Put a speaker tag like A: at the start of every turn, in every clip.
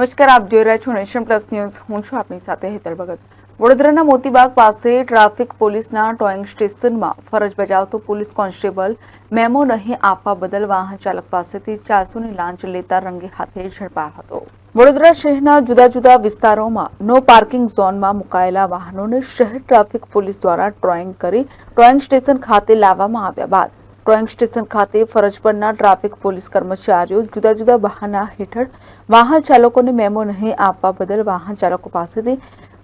A: નમસ્કાર, આપ જોઈ રહ્યા છો નેશન પ્લસ ન્યૂઝ. હું છું આપની સાથે હેતલ ભગત. વડોદરાના મોતીબાગ પાસે ટ્રાફિક પોલીસના ટોઈંગ સ્ટેશનમાં ફરજ બજાવતો પોલીસ કોન્સ્ટેબલ મેમો નહીં આપવા બદલ વાહન ચાલક પાસેથી ચારસોની લાંચ લેતા રંગે હાથે ઝડપાયો હતો. વડોદરા શહેરના જુદા જુદા વિસ્તારોમાં નો પાર્કિંગ ઝોનમાં મુકાયેલા વાહનોને શહેર ટ્રાફિક પોલીસ દ્વારા ટ્રોઈંગ કરી ટોઈંગ સ્ટેશન ખાતે લાવવામાં આવ્યા બાદ ટોઈંગ સ્ટેશન ખાતે ફરજ પરના ટ્રાફિક પોલીસ કર્મચારીઓ જુદા જુદા બહાના હેઠળ વાહન ચાલકોને મેમો નહીં આપવા બદલ વાહન ચાલકો પાસેથી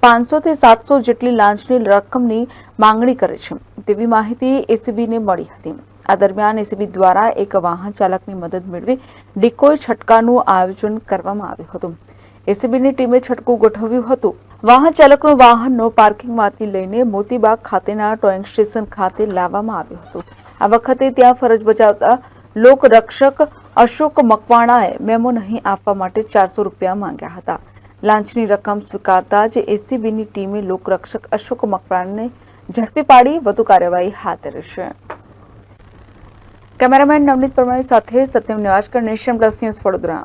A: પાંચસો થી સાતસો જેટલી લાંચની રકમની માંગણી કરે છે. તેવી માહિતી એસીબીને મળી હતી. આ દરમિયાન એસીબી દ્વારા એક વાહન ચાલકની મદદ મેળવી ડિકોય છટકાનું આયોજન કરવામાં આવ્યું હતું. એસીબીની ટીમે છટકું ગોઠવ્યું હતું. વાહન ચાલકનું વાહનનો પાર્કિંગમાંથી લઈને મોતીબાગ ખાતેના ટોઈંગ સ્ટેશન ખાતે લાવવામાં આવ્યું હતું. આ વખતે ત્યાં ફરજ બજાવતા લોકરક્ષક અશોક મકવાણાએ મેમો નહીં આપવા માટે ચારસો રૂપિયા માંગ્યા હતા. લાંચની રકમ સ્વીકારતા જ એસીબીની ટીમે લોકરક્ષક અશોક મકવાણાને ઝડપી પાડી, વધુ કાર્યવાહી હાથ ધરી છે. કેમેરામેન નવનીત પરમાર સાથે Satyam Nivaskar Nation Plus News Vadodara.